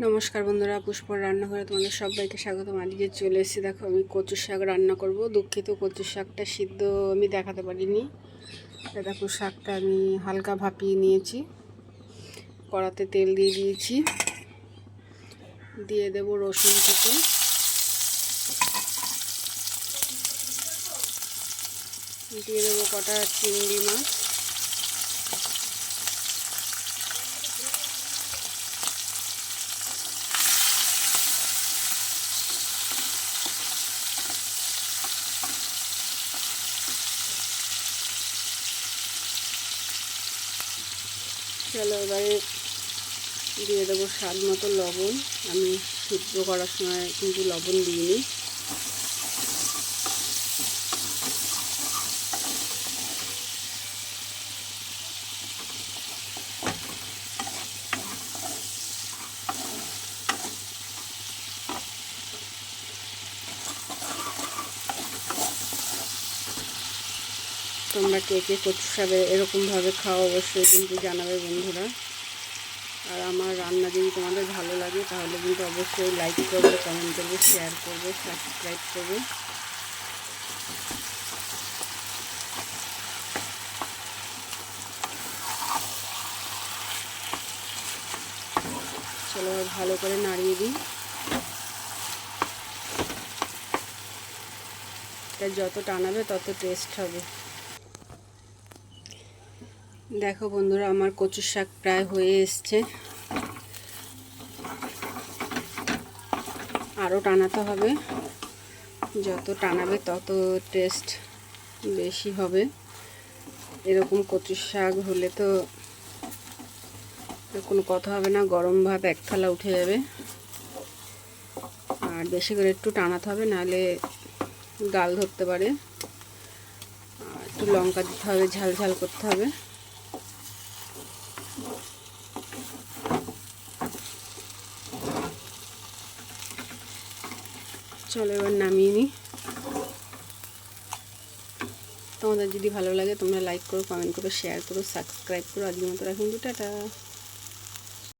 নমস্কার বন্ধুরা, পুষ্পর রান্নাঘরে তোমাদের সবাইকে স্বাগত আজকে চলে এসেছি, দেখো আমি কচুর শাক রান্না করব। দুঃখিত, কচুর শাকটা সিদ্ধ আমি দেখাতে পারিনি। দেখো, শাকটা আমি হালকা ভাপিয়ে নিয়েছি। কড়াতে তেল দিয়ে দিয়েছি। দিয়ে দেব রসুন থেকে দিয়ে দেবো কটা চিংড়ি মাছ। চলো এবারে দিয়ে দেবো স্বাদ মতো লবণ। আমি সিদ্ধ করার সময় কিন্তু লবণ দিইনি। তোমরা কে কে কচু শাকে এরকমভাবে খাও অবশ্যই কিন্তু জানাবে বন্ধুরা। আর আমার রান্না যদি তোমাদের ভালো লাগে, তাহলে কিন্তু অবশ্যই লাইক করবে কমেন্ট করবে শেয়ার করবে সাবস্ক্রাইব করবে। চলো ভালো করে নাড়িয়ে দিই। এটা যত টানাবে তত টেস্ট হবে। দেখো বন্ধুরা, আমার কচুর শাক প্রায় হয়ে এসছে। আরও টানাতে হবে। যত টানাবে তত টেস্ট বেশি হবে। এরকম কচুর শাক হলে তো কোনো কথা হবে না, গরম ভাত এক থালা উঠে যাবে। আর বেশি করে একটু টানাতে হবে, নাহলে গাল ধরতে পারে। আর একটু লঙ্কা দিতে হবে, ঝাল ঝাল করতে হবে। চলো এবার নামিয়ে নিই। তোমাদের যদি ভালো লাগে তোমরা লাইক করো কমেন্ট করো শেয়ার করো সাবস্ক্রাইব করো। আজকের মতো রাখুন টাটা।